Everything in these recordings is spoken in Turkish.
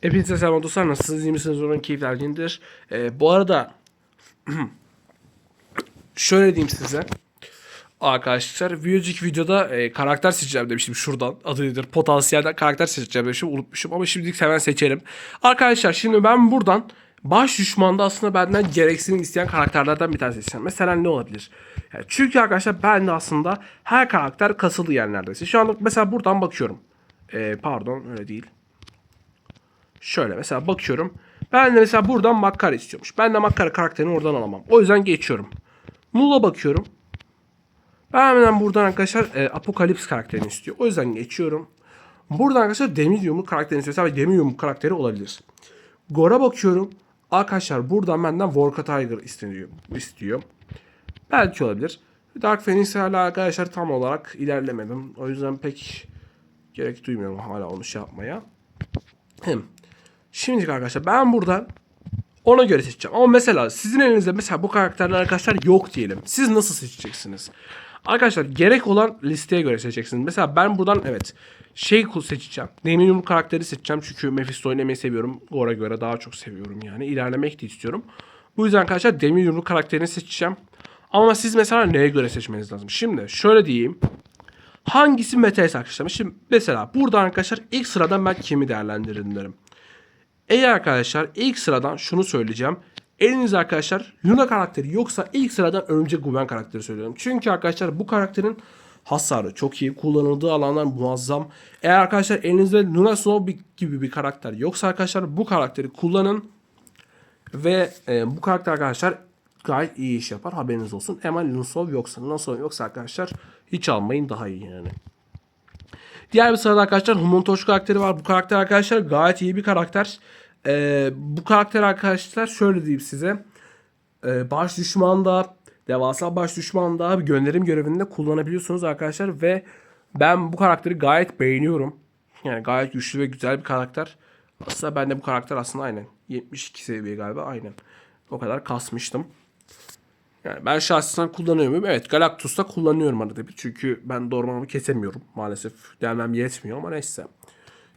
Hepinize selam dostlar. Nasılsınız? İyi misiniz? Umarım keyifler yerindedir. Ee, bu arada şöyle diyeyim size. Arkadaşlar bir videoda e, karakter seçeceğim demiştim şuradan. Adı nedir? Potansiyelden karakter seçeceğim demiştim. Unutmuşum ama şimdilik hemen seçelim. Arkadaşlar şimdi ben buradan baş düşmanda aslında benden gereksinim isteyen karakterlerden bir tane seçeceğim. Mesela ne olabilir? Yani çünkü arkadaşlar ben de aslında her karakter kasılı yani neredeyse. Şu anda mesela buradan bakıyorum. Ee, pardon öyle değil. Şöyle mesela bakıyorum. Ben de mesela buradan Makkara istiyormuş. Ben de Makkara karakterini oradan alamam. O yüzden geçiyorum. Mula bakıyorum. Ben hemen buradan arkadaşlar e, Apokalips karakterini istiyor. O yüzden geçiyorum. Buradan arkadaşlar Demirium'un karakterini istiyorsa ve Demirium karakteri olabilir. Gor'a bakıyorum. Arkadaşlar buradan benden Vorka Tiger isteniyor, istiyor. Belki olabilir. Dark Phoenix hala arkadaşlar tam olarak ilerlemedim. O yüzden pek gerek duymuyorum hala onu şey yapmaya. Hem Şimdi arkadaşlar ben buradan ona göre seçeceğim. Ama mesela sizin elinizde mesela bu karakterler arkadaşlar yok diyelim. Siz nasıl seçeceksiniz? Arkadaşlar gerek olan listeye göre seçeceksiniz. Mesela ben buradan evet şey seçeceğim. Demirium karakteri seçeceğim. Çünkü Mephisto oynamayı seviyorum. Gor'a göre daha çok seviyorum yani. İlerlemek de istiyorum. Bu yüzden arkadaşlar Demirium karakterini seçeceğim. Ama siz mesela neye göre seçmeniz lazım? Şimdi şöyle diyeyim. Hangisi metaysa arkadaşlar? Şimdi mesela burada arkadaşlar ilk sıradan ben kimi değerlendiririm derim. Eğer arkadaşlar ilk sıradan şunu söyleyeceğim. Elinizde arkadaşlar Luna karakteri yoksa ilk sıradan önce Gwen karakteri söylüyorum. Çünkü arkadaşlar bu karakterin hasarı çok iyi. Kullanıldığı alanlar muazzam. Eğer arkadaşlar elinizde Luna Snow gibi bir karakter yoksa arkadaşlar bu karakteri kullanın. Ve e, bu karakter arkadaşlar gayet iyi iş yapar. Haberiniz olsun. Ama Luna Snow yoksa, Luna Snow yoksa arkadaşlar hiç almayın daha iyi yani. Diğer bir sırada arkadaşlar Humuntoş karakteri var. Bu karakter arkadaşlar gayet iyi bir karakter. Ee, bu karakter arkadaşlar şöyle diyeyim size. Ee, baş düşmanda, devasa baş düşmanda bir gönderim görevinde kullanabiliyorsunuz arkadaşlar. Ve ben bu karakteri gayet beğeniyorum. Yani gayet güçlü ve güzel bir karakter. Aslında ben de bu karakter aslında aynen. 72 seviye galiba aynen. O kadar kasmıştım. Yani ben şahsen kullanıyor muyum? Evet Galactus'ta kullanıyorum arada bir. Çünkü ben dormamı kesemiyorum maalesef. Gelmem yetmiyor ama neyse.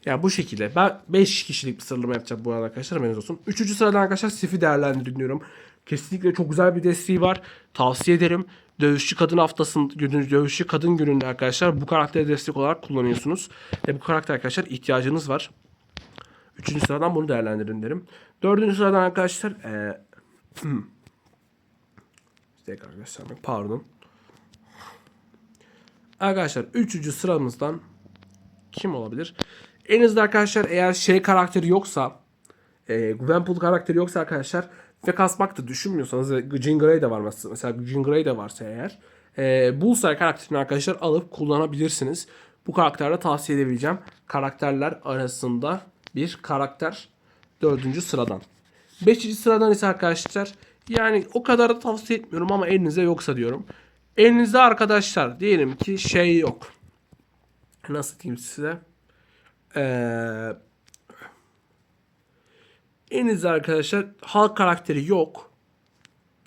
Yani bu şekilde. Ben 5 kişilik bir sıralama yapacağım bu arada arkadaşlar. Haberiniz olsun. Üçüncü sırada arkadaşlar Sif'i değerlendirin diyorum. Kesinlikle çok güzel bir desteği var. Tavsiye ederim. Dövüşçü kadın haftasında, günü, dövüşçü kadın gününde arkadaşlar bu karakteri destek olarak kullanıyorsunuz. Ve bu karakter arkadaşlar ihtiyacınız var. Üçüncü sıradan bunu değerlendirin derim. Dördüncü sıradan arkadaşlar ee, tekrar göstermek pardon. Arkadaşlar üçüncü sıramızdan kim olabilir? Elinizde arkadaşlar eğer şey karakteri yoksa e, Gwenpool karakteri yoksa arkadaşlar ve kasmak da düşünmüyorsanız Jean Grey de var mesela. Mesela Jean Grey de varsa eğer e, Bullseye karakterini arkadaşlar alıp kullanabilirsiniz. Bu karakterde tavsiye edebileceğim karakterler arasında bir karakter dördüncü sıradan. Beşinci sıradan ise arkadaşlar yani o kadar da tavsiye etmiyorum ama elinizde yoksa diyorum. Elinizde arkadaşlar diyelim ki şey yok. Nasıl diyeyim size? Ee, elinizde arkadaşlar halk karakteri yok.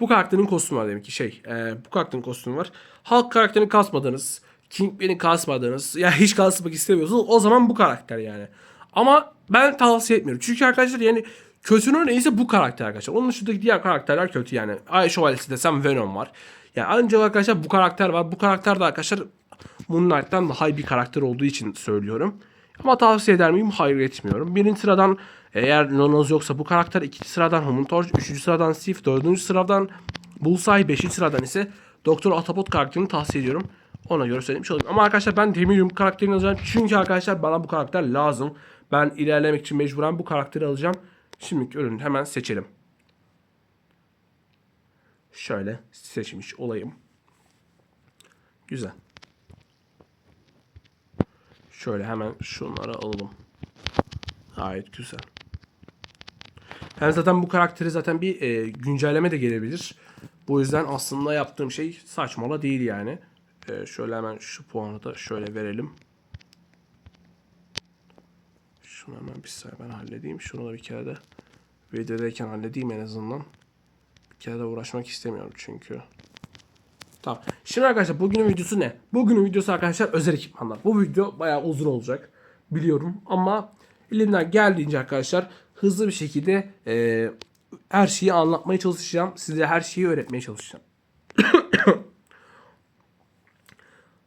Bu karakterin kostümü var demek ki şey. E, bu karakterin kostümü var. Halk karakterini kasmadınız. Kingpin'i kasmadınız. Ya hiç kasmak istemiyorsunuz. O zaman bu karakter yani. Ama ben tavsiye etmiyorum. Çünkü arkadaşlar yani kötünün neyse bu karakter arkadaşlar. Onun dışındaki diğer karakterler kötü yani. Ay Şövalyesi desem Venom var. Yani ancak arkadaşlar bu karakter var. Bu karakter de arkadaşlar Moon Knight'tan daha iyi bir karakter olduğu için söylüyorum. Ama tavsiye eder miyim? Hayır etmiyorum. Birinci sıradan eğer Nonoz yoksa bu karakter. ikinci sıradan Humuntorch. Üçüncü sıradan Sif. Dördüncü sıradan Bullseye. Beşinci sıradan ise Doktor Atapot karakterini tavsiye ediyorum. Ona göre söylemiş olayım. Ama arkadaşlar ben Demirium karakterini alacağım. Çünkü arkadaşlar bana bu karakter lazım. Ben ilerlemek için mecburen bu karakteri alacağım. Şimdiki ürünü hemen seçelim. Şöyle seçmiş olayım. Güzel. Şöyle hemen şunları alalım. Gayet güzel. Hem zaten bu karakteri zaten bir e, güncelleme de gelebilir. Bu yüzden aslında yaptığım şey saçmala değil yani. E, şöyle hemen şu puanı da şöyle verelim. Şunu hemen bir saniye ben halledeyim. Şunu da bir kere de videodayken halledeyim en azından. Bir kere de uğraşmak istemiyorum çünkü. Tamam. Şimdi arkadaşlar bugünün videosu ne? Bugünün videosu arkadaşlar özel ekipmanlar. Bu video bayağı uzun olacak. Biliyorum ama Elimden geldiğince arkadaşlar hızlı bir şekilde e, her şeyi anlatmaya çalışacağım. Size her şeyi öğretmeye çalışacağım.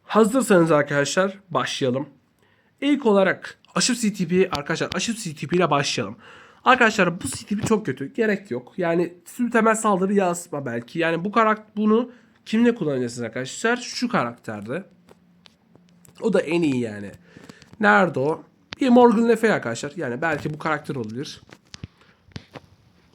Hazırsanız arkadaşlar başlayalım. İlk olarak aşıp CTP arkadaşlar aşıp CTP ile başlayalım. Arkadaşlar bu CTP çok kötü. Gerek yok. Yani tüm temel saldırı yazma belki. Yani bu karakter bunu kimle kullanacaksınız arkadaşlar? Şu karakterde. O da en iyi yani. Nerede o? Bir Morgan Le Fay arkadaşlar. Yani belki bu karakter olabilir.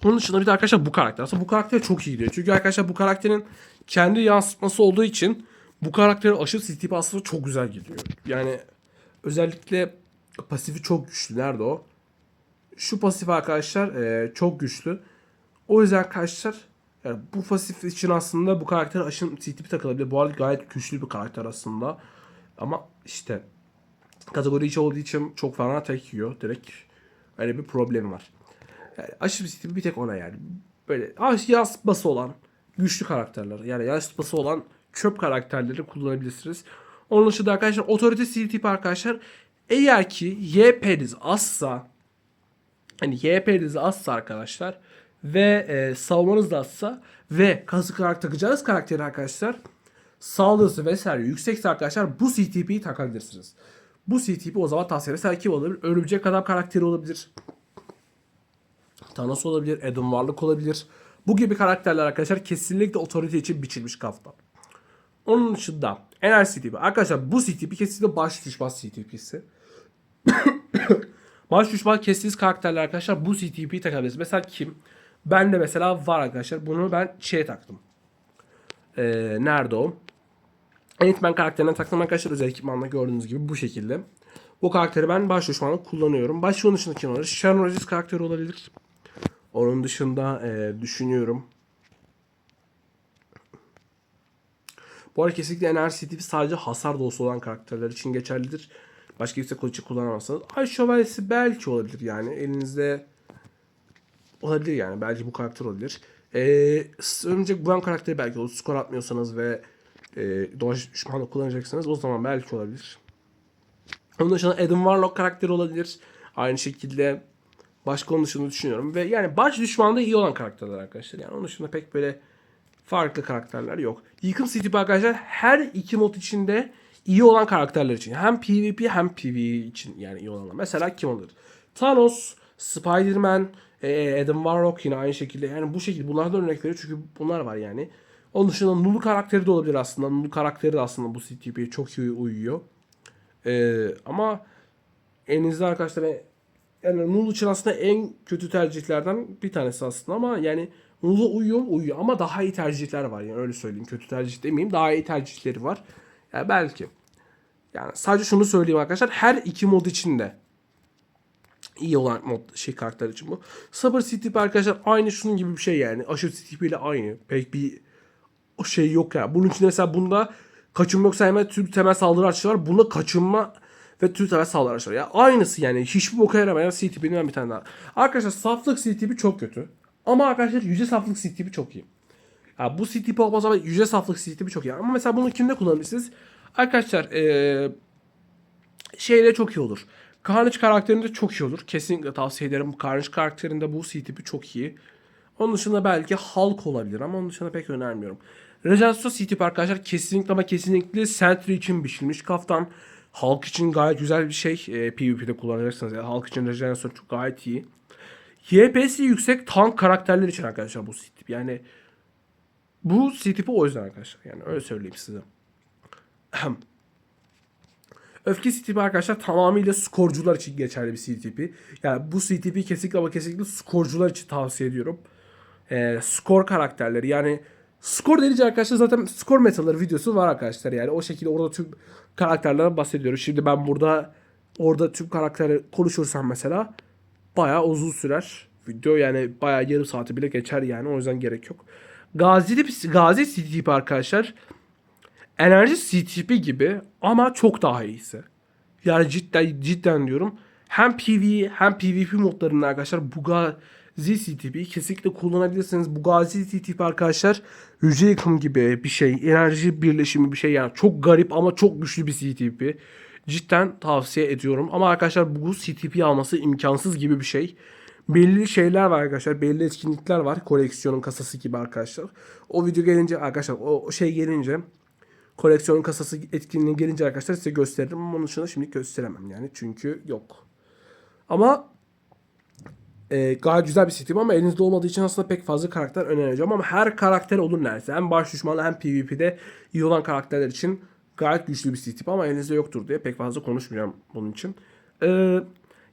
Onun dışında bir de arkadaşlar bu karakter. Aslında bu karakter çok iyi gidiyor. Çünkü arkadaşlar bu karakterin kendi yansıtması olduğu için bu karakterin aşırı CTP aslında çok güzel gidiyor. Yani özellikle pasifi çok güçlü. Nerede o? Şu pasif arkadaşlar e, çok güçlü. O yüzden arkadaşlar yani bu pasif için aslında bu karakter aşırı CTP takılabilir. Bu arada gayet güçlü bir karakter aslında. Ama işte kategori içi olduğu için çok fena tek yiyor. Direkt öyle bir problemi var. Yani aşırı CTP bir tek ona yani. Böyle ah, yansıtması olan güçlü karakterler. Yani yansıtması olan çöp karakterleri kullanabilirsiniz. Onun dışında arkadaşlar otorite CTP arkadaşlar eğer ki YP'niz azsa hani YP'niz azsa arkadaşlar ve e, savunmanız da azsa ve kazık olarak takacağınız karakteri arkadaşlar saldırısı vesaire yüksekse arkadaşlar bu CTP'yi takabilirsiniz. Bu CTP o zaman tavsiye mesela kim olabilir? Örümcek adam karakteri olabilir. Thanos olabilir. Adam Warlock olabilir. Bu gibi karakterler arkadaşlar kesinlikle otorite için biçilmiş kafta. Onun dışında Ener CTP. Arkadaşlar bu CTP kesinlikle baş düşman CTP'si. baş düşman kestiğiniz karakterler arkadaşlar bu CTP'yi takabilirsiniz. Mesela kim? Ben de mesela var arkadaşlar. Bunu ben şeye taktım. Ee, nerede o? Ant-Man karakterine taktım arkadaşlar. Özel ekipmanla gördüğünüz gibi bu şekilde. Bu karakteri ben baş düşmanla kullanıyorum. Baş düşmanın dışında kim olabilir? Sharon Rogers karakteri olabilir. Onun dışında e, düşünüyorum. Bu arada kesinlikle enerji tipi sadece hasar dostu olan karakterler için geçerlidir. Başka yüksek kılıcı kullanamazsanız. Ay şövalyesi belki olabilir yani. Elinizde olabilir yani. Belki bu karakter olabilir. Ee, önce Gwen karakteri belki olur. Skor atmıyorsanız ve e, doğaç düşmanlık kullanacaksanız o zaman belki olabilir. Onun dışında Adam Warlock karakteri olabilir. Aynı şekilde başka onun dışında düşünüyorum. Ve yani baş düşmanda iyi olan karakterler arkadaşlar. Yani onun dışında pek böyle farklı karakterler yok. Yıkım City arkadaşlar her iki mod içinde iyi olan karakterler için. Hem PvP hem PvE için yani iyi olanlar. Mesela kim olur? Thanos, Spider-Man, e, Adam Warlock yine aynı şekilde. Yani bu şekilde bunlardan örnekleri çünkü bunlar var yani. Onun dışında Nulu karakteri de olabilir aslında. Nulu karakteri de aslında bu CTP'ye çok iyi uyuyor. Ee, ama elinizde arkadaşlar yani Nul için aslında en kötü tercihlerden bir tanesi aslında ama yani Nul'a uyuyor mu? uyuyor ama daha iyi tercihler var yani öyle söyleyeyim kötü tercih demeyeyim daha iyi tercihleri var yani belki yani sadece şunu söyleyeyim arkadaşlar her iki mod içinde iyi olan mod şey karakter için bu. Sabır CTP arkadaşlar aynı şunun gibi bir şey yani. Aşırı CTP ile aynı. Pek bir şey yok ya. Yani. Bunun için mesela bunda kaçınma yoksa hemen tüm temel saldırı açışı var. Bunda kaçınma ve tüm temel saldırı var. Ya aynısı yani. Hiçbir boka yaramayan CTP'nin bir tane daha. Arkadaşlar saflık CTP çok kötü. Ama arkadaşlar yüce saflık CTP çok iyi. Ya bu CTP olmaz ama yüce saflık CTP çok iyi. Ama mesela bunu kimde kullanabilirsiniz? Arkadaşlar ee, şeyle çok iyi olur. Carnage karakterinde çok iyi olur. Kesinlikle tavsiye ederim. Carnage karakterinde bu CTP çok iyi. Onun dışında belki Hulk olabilir ama onun dışında pek önermiyorum. Regeneration CTP arkadaşlar kesinlikle ama kesinlikle Sentry için biçilmiş kaftan. Hulk için gayet güzel bir şey. E, PvP'de kullanacaksınız. Yani Hulk için Regeneration çok gayet iyi. YP'si yüksek tank karakterler için arkadaşlar bu CTP. Yani bu CTP o yüzden arkadaşlar. Yani öyle söyleyeyim size. Öfke CTP arkadaşlar tamamıyla skorcular için geçerli bir CTP. Yani bu CTP kesinlikle ama kesinlikle skorcular için tavsiye ediyorum. Ee, skor karakterleri yani skor denilince arkadaşlar zaten skor metaları videosu var arkadaşlar. Yani o şekilde orada tüm karakterlerden bahsediyoruz. Şimdi ben burada orada tüm karakteri konuşursam mesela bayağı uzun sürer. Video yani bayağı yarım saati bile geçer yani o yüzden gerek yok. Gazi, Gazi CTP arkadaşlar enerji CTP gibi ama çok daha iyisi. Yani cidden cidden diyorum. Hem PvE hem PvP modlarında arkadaşlar bu Gazi CTP'yi kesinlikle kullanabilirsiniz. Bu Gazi CTP arkadaşlar hücre yıkım gibi bir şey. Enerji birleşimi bir şey yani. Çok garip ama çok güçlü bir CTP. Cidden tavsiye ediyorum. Ama arkadaşlar bu CTP alması imkansız gibi bir şey. Belli şeyler var arkadaşlar. Belli etkinlikler var. Koleksiyonun kasası gibi arkadaşlar. O video gelince arkadaşlar o şey gelince koleksiyonun kasası etkinliği gelince arkadaşlar size gösteririm onun dışında şimdi gösteremem yani. Çünkü yok. Ama e, gayet güzel bir sistem ama elinizde olmadığı için aslında pek fazla karakter önereceğim ama her karakter olur neredeyse. Hem baş düşmanı hem PvP'de iyi olan karakterler için gayet güçlü bir sistem ama elinizde yoktur diye pek fazla konuşmayacağım bunun için. Ee,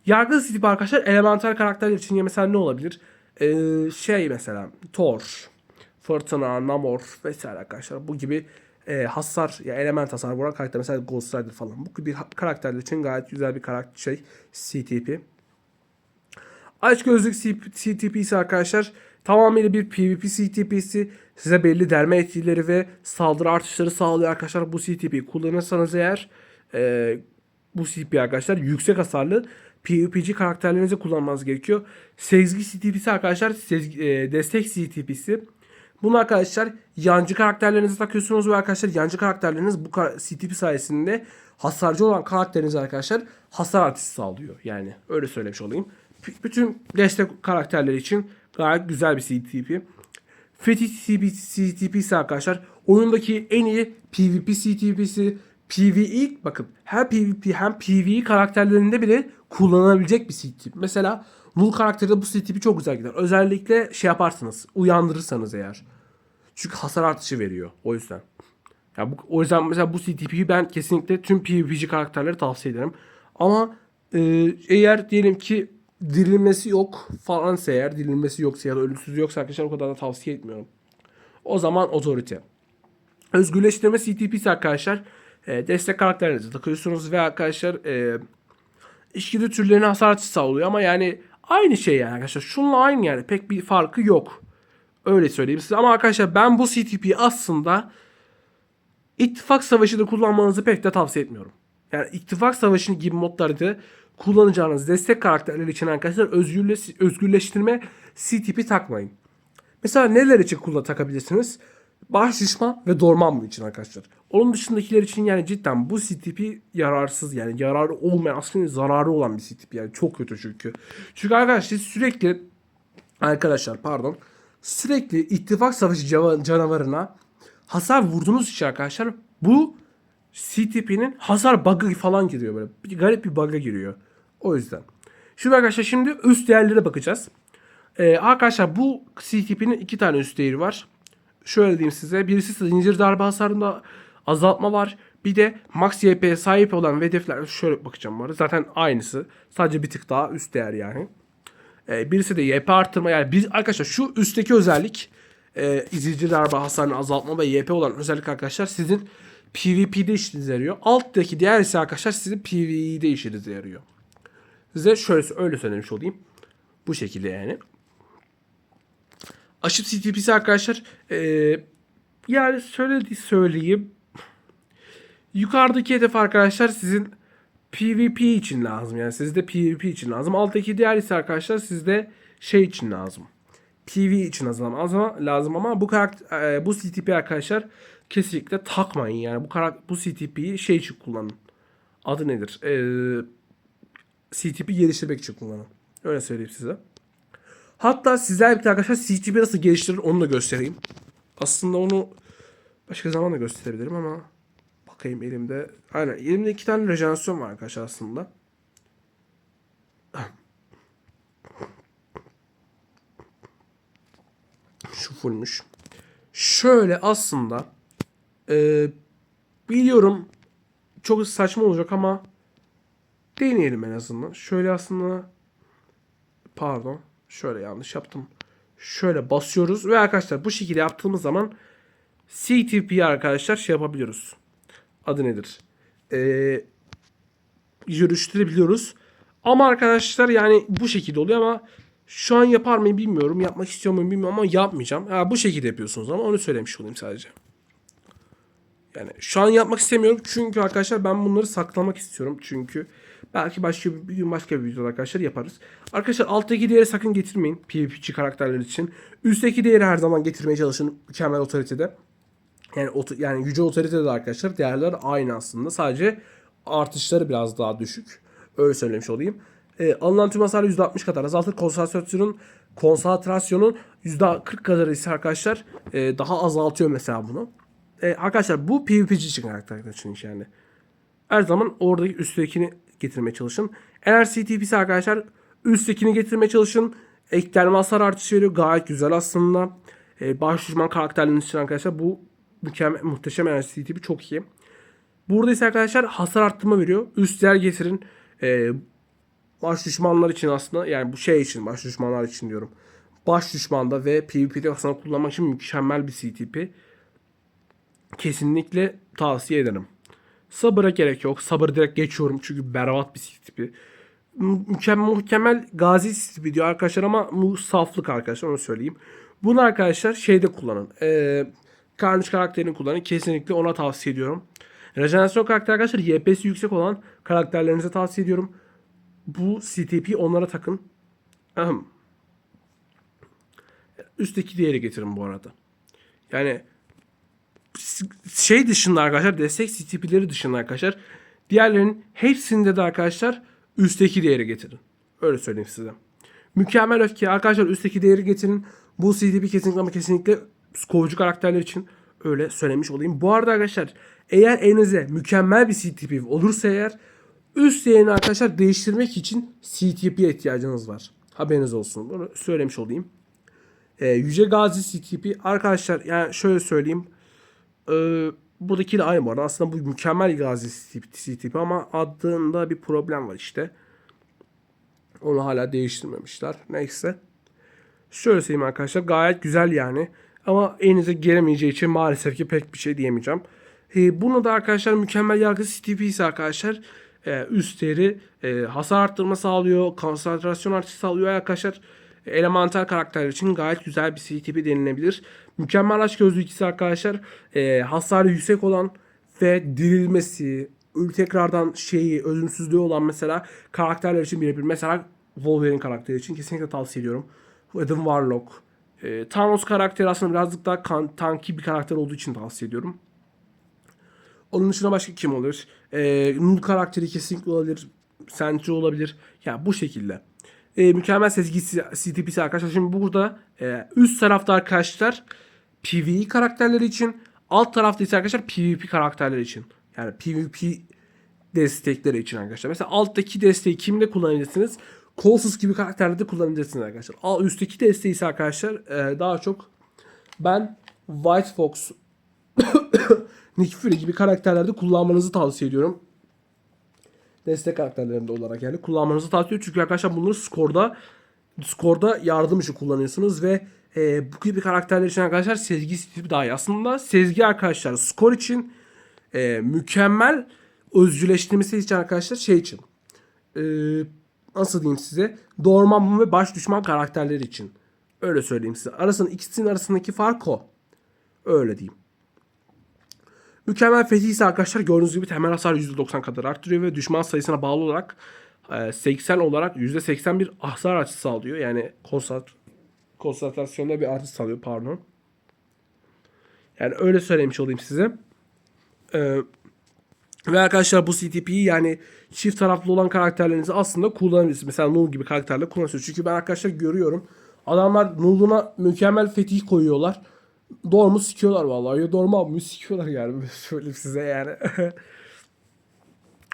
yargılı sistem arkadaşlar elemental karakterler için ya mesela ne olabilir? Ee, şey mesela Thor, Fırtına, Namor vesaire arkadaşlar bu gibi e, hasar ya element hasar vuran karakter mesela Ghost Rider falan bu gibi karakterler için gayet güzel bir karakter şey CTP. Aç gözlük CTP'si arkadaşlar tamamıyla bir PvP CTP'si. Size belli derme etkileri ve saldırı artışları sağlıyor arkadaşlar. Bu CTP'yi kullanırsanız eğer e, bu CTP arkadaşlar yüksek hasarlı PvP'ci karakterlerinizi kullanmanız gerekiyor. Sezgi CTP'si arkadaşlar sezgi, e, destek CTP'si. Bunu arkadaşlar yancı karakterlerinizi takıyorsunuz ve arkadaşlar yancı karakterleriniz bu CTP sayesinde hasarcı olan karakteriniz arkadaşlar hasar artışı sağlıyor. Yani öyle söylemiş olayım. Bütün destek karakterleri için gayet güzel bir CTP. Fetih CTP ise arkadaşlar oyundaki en iyi PvP CTP'si. PvE bakın hem PvP hem PvE karakterlerinde bile kullanılabilecek bir CTP. Mesela Null karakteri bu CTP çok güzel gider. Özellikle şey yaparsınız uyandırırsanız eğer. Çünkü hasar artışı veriyor o yüzden. Ya bu, o yüzden mesela bu CTP'yi ben kesinlikle tüm PvP'ci karakterlere tavsiye ederim. Ama e, eğer diyelim ki dirilmesi yok falansa eğer dirilmesi yoksa ya da ölümsüz yoksa arkadaşlar o kadar da tavsiye etmiyorum. O zaman otorite. Özgürleştirme CTP'si arkadaşlar e, destek karakterlerinizi takıyorsunuz ve arkadaşlar e, içgüdü türlerine hasar sağlıyor ama yani aynı şey yani arkadaşlar. Şununla aynı yani pek bir farkı yok. Öyle söyleyeyim size ama arkadaşlar ben bu CTP'yi aslında İttifak Savaşı'da kullanmanızı pek de tavsiye etmiyorum. Yani İttifak Savaşı gibi modlarda kullanacağınız destek karakterler için arkadaşlar özgürleş, özgürleştirme CTP takmayın. Mesela neler için kullan takabilirsiniz? Baş şişman ve dorman için arkadaşlar. Onun dışındakiler için yani cidden bu CTP yararsız yani yararı olmayan aslında zararı olan bir CTP yani çok kötü çünkü. Çünkü arkadaşlar sürekli arkadaşlar pardon sürekli ittifak savaşı canavarına hasar vurduğunuz için arkadaşlar bu CTP'nin hasar bug'ı falan giriyor böyle. Bir garip bir bug'a giriyor. O yüzden. Şimdi arkadaşlar şimdi üst değerlere bakacağız. Ee, arkadaşlar bu CTP'nin iki tane üst değeri var. Şöyle diyeyim size. Birisi zincir darbe hasarında azaltma var. Bir de max YP'ye sahip olan hedefler şöyle bakacağım bu arada. Zaten aynısı. Sadece bir tık daha üst değer yani. Ee, birisi de YP artırma yani bir, arkadaşlar şu üstteki özellik e, izleyici darbe hasarını azaltma ve YP olan özellik arkadaşlar sizin PvP'de işinize yarıyor. Alttaki diğer ise arkadaşlar sizin PvE'de işinize yarıyor. Size şöyle öyle söylemiş olayım. Bu şekilde yani. Aşıp CTP'si arkadaşlar e, yani şöyle söyleyeyim. Yukarıdaki hedef arkadaşlar sizin PvP için lazım. Yani sizde PvP için lazım. Alttaki diğer ise arkadaşlar sizde şey için lazım. PV için lazım ama lazım ama bu karakter e, bu CTP arkadaşlar kesinlikle takmayın yani bu karakter bu CTP'yi şey için kullanın. Adı nedir? E, CTP geliştirmek için kullanın. Öyle söyleyeyim size. Hatta sizler bir arkadaşlar CTP nasıl geliştirir onu da göstereyim. Aslında onu başka zaman da gösterebilirim ama bakayım elimde. Aynen elimde iki tane rejenerasyon var arkadaşlar aslında. Şu fullmüş. Şöyle aslında e, biliyorum çok saçma olacak ama deneyelim en azından. Şöyle aslında pardon şöyle yanlış yaptım. Şöyle basıyoruz ve arkadaşlar bu şekilde yaptığımız zaman CTP arkadaşlar şey yapabiliyoruz. Adı nedir? Ee, görüştürebiliyoruz. Ama arkadaşlar yani bu şekilde oluyor ama şu an yapar mıyım bilmiyorum. Yapmak istiyor muyum bilmiyorum ama yapmayacağım. Ha, bu şekilde yapıyorsunuz ama onu söylemiş olayım sadece. Yani şu an yapmak istemiyorum çünkü arkadaşlar ben bunları saklamak istiyorum. Çünkü belki başka bir, gün başka bir videoda arkadaşlar yaparız. Arkadaşlar alttaki değeri sakın getirmeyin PvP'ci karakterler için. Üstteki değeri her zaman getirmeye çalışın mükemmel otoritede. Yani yani yüce otoritede de arkadaşlar değerler aynı aslında. Sadece artışları biraz daha düşük. Öyle söylemiş olayım. E, alınan tüm hasarı %60 kadar azaltır. Konsantrasyonun konsantrasyonun %40 kadar ise arkadaşlar e, daha azaltıyor mesela bunu. E, arkadaşlar bu PvP'ci için karakter için yani. Her zaman oradaki üsttekini getirmeye çalışın. Eğer CTP'si arkadaşlar üsttekini getirmeye çalışın. Eklenme hasar artışı veriyor. Gayet güzel aslında. E, baş düşman karakterleriniz için arkadaşlar bu mükemmel, muhteşem eğer CTP çok iyi. Burada ise arkadaşlar hasar arttırma veriyor. Üst yer getirin. E, baş düşmanlar için aslında yani bu şey için baş düşmanlar için diyorum. Baş düşmanda ve PvP'de aslında kullanmak için mükemmel bir CTP. Kesinlikle tavsiye ederim. Sabıra gerek yok. Sabır direkt geçiyorum çünkü berbat bir CTP. Mü- Mükemmel, mükemmel gazi CTP diyor arkadaşlar ama bu saflık arkadaşlar onu söyleyeyim. Bunu arkadaşlar şeyde kullanın. Ee, Carnage karakterini kullanın. Kesinlikle ona tavsiye ediyorum. Rejenerasyon karakteri arkadaşlar YP'si yüksek olan karakterlerinize tavsiye ediyorum. Bu CTP onlara takın. Ahem. Üstteki değeri getirin bu arada. Yani şey dışında arkadaşlar destek CTP'leri dışında arkadaşlar diğerlerinin hepsinde de arkadaşlar üstteki değeri getirin. Öyle söyleyeyim size. Mükemmel öfke arkadaşlar üstteki değeri getirin. Bu CTP kesinlikle ama kesinlikle skovucu karakterler için öyle söylemiş olayım. Bu arada arkadaşlar eğer elinize mükemmel bir CTP olursa eğer üst değerini arkadaşlar değiştirmek için CTP'ye ihtiyacınız var. Haberiniz olsun. Bunu söylemiş olayım. Ee, Yüce Gazi CTP arkadaşlar yani şöyle söyleyeyim. Ee, buradaki de aynı bu arada. Aslında bu mükemmel Gazi CTP ama adında bir problem var işte. Onu hala değiştirmemişler. Neyse. Şöyle söyleyeyim arkadaşlar. Gayet güzel yani. Ama elinize gelemeyeceği için maalesef ki pek bir şey diyemeyeceğim. Ee, bunu da arkadaşlar mükemmel yargı CTP ise arkadaşlar e, üst değeri e, hasar arttırma sağlıyor. Konsantrasyon artışı sağlıyor arkadaşlar. Elemental karakterler için gayet güzel bir CTP denilebilir. Mükemmel aşk gözlüğü ikisi arkadaşlar e, hasarı yüksek olan ve dirilmesi, tekrardan şeyi, ölümsüzlüğü olan mesela karakterler için birebir. Mesela Wolverine karakteri için kesinlikle tavsiye ediyorum. Adam Warlock. E, Thanos karakteri aslında birazcık daha kan, tanki bir karakter olduğu için tavsiye ediyorum. Onun dışında başka kim olur? E, Null karakteri kesinlikle olabilir. Sentry olabilir. Ya bu şekilde. E, mükemmel sezgisi CTP'si arkadaşlar. Şimdi burada e, üst tarafta arkadaşlar PvE karakterleri için alt tarafta ise arkadaşlar PvP karakterleri için. Yani PvP destekleri için arkadaşlar. Mesela alttaki desteği kimde kullanabilirsiniz? Colossus gibi karakterlerde kullanabilirsiniz arkadaşlar. Alt üstteki desteği ise arkadaşlar e, daha çok ben White Fox Nick Fury gibi karakterlerde kullanmanızı tavsiye ediyorum. Destek karakterlerinde olarak yani kullanmanızı tavsiye ediyorum. Çünkü arkadaşlar bunları skorda skorda yardım için kullanıyorsunuz ve e, bu gibi karakterler için arkadaşlar sezgi tipi daha iyi. Aslında sezgi arkadaşlar skor için e, mükemmel özcüleştirmesi için arkadaşlar şey için e, nasıl diyeyim size doğurman ve baş düşman karakterleri için. Öyle söyleyeyim size. Arasının ikisinin arasındaki fark o. Öyle diyeyim. Mükemmel fethi ise arkadaşlar gördüğünüz gibi temel hasar %90 kadar arttırıyor ve düşman sayısına bağlı olarak e, 80 olarak %80 bir hasar artışı sağlıyor. Yani konsant konsantrasyonda bir artış sağlıyor pardon. Yani öyle söylemiş olayım size. Ee, ve arkadaşlar bu CTP'yi yani çift taraflı olan karakterlerinizi aslında kullanabilirsiniz. Mesela Null gibi karakterle kullanıyorsunuz. Çünkü ben arkadaşlar görüyorum. Adamlar Null'una mükemmel fetih koyuyorlar. Dorm'u sikiyorlar vallahi. Ya Dorm'u abi sikiyorlar yani. Söyleyeyim size yani.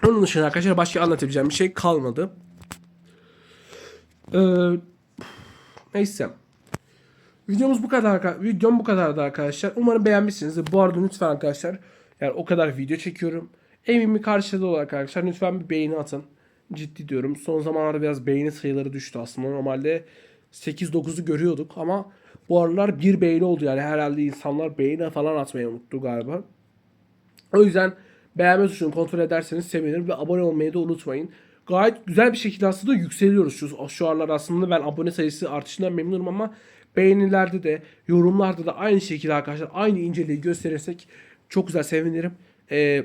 Onun dışında arkadaşlar başka anlatabileceğim bir şey kalmadı. Ee, neyse. Videomuz bu kadar. Videom bu kadardı arkadaşlar. Umarım beğenmişsinizdir. Bu arada lütfen arkadaşlar yani o kadar video çekiyorum. Evimin karşılığı olarak arkadaşlar lütfen bir beğeni atın. Ciddi diyorum. Son zamanlarda biraz beğeni sayıları düştü aslında. Normalde 8-9'u görüyorduk ama bu aralar bir beğeni oldu yani herhalde insanlar beğeni falan atmayı unuttu galiba. O yüzden beğenme tuşunu kontrol ederseniz sevinirim ve abone olmayı da unutmayın. Gayet güzel bir şekilde aslında yükseliyoruz şu, şu aralar aslında ben abone sayısı artışından memnunum ama beğenilerde de yorumlarda da aynı şekilde arkadaşlar aynı inceliği gösterirsek çok güzel sevinirim. Ee,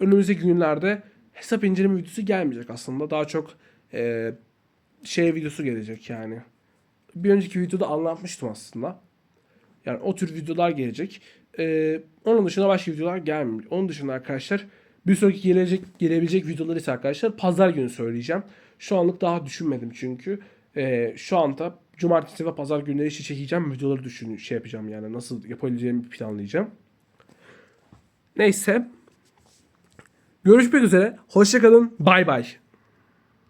önümüzdeki günlerde hesap inceleme videosu gelmeyecek aslında. Daha çok e, şey videosu gelecek yani. Bir önceki videoda anlatmıştım aslında. Yani o tür videolar gelecek. Ee, onun dışında başka videolar gelmiyor. Onun dışında arkadaşlar Bir sonraki gelecek gelebilecek videoları ise arkadaşlar pazar günü söyleyeceğim. Şu anlık daha düşünmedim çünkü. Ee, şu anda cumartesi ve pazar günleri işi çekeceğim. Videoları düşün şey yapacağım yani nasıl yapabileceğimi planlayacağım. Neyse. Görüşmek üzere. Hoşçakalın. Bay bay.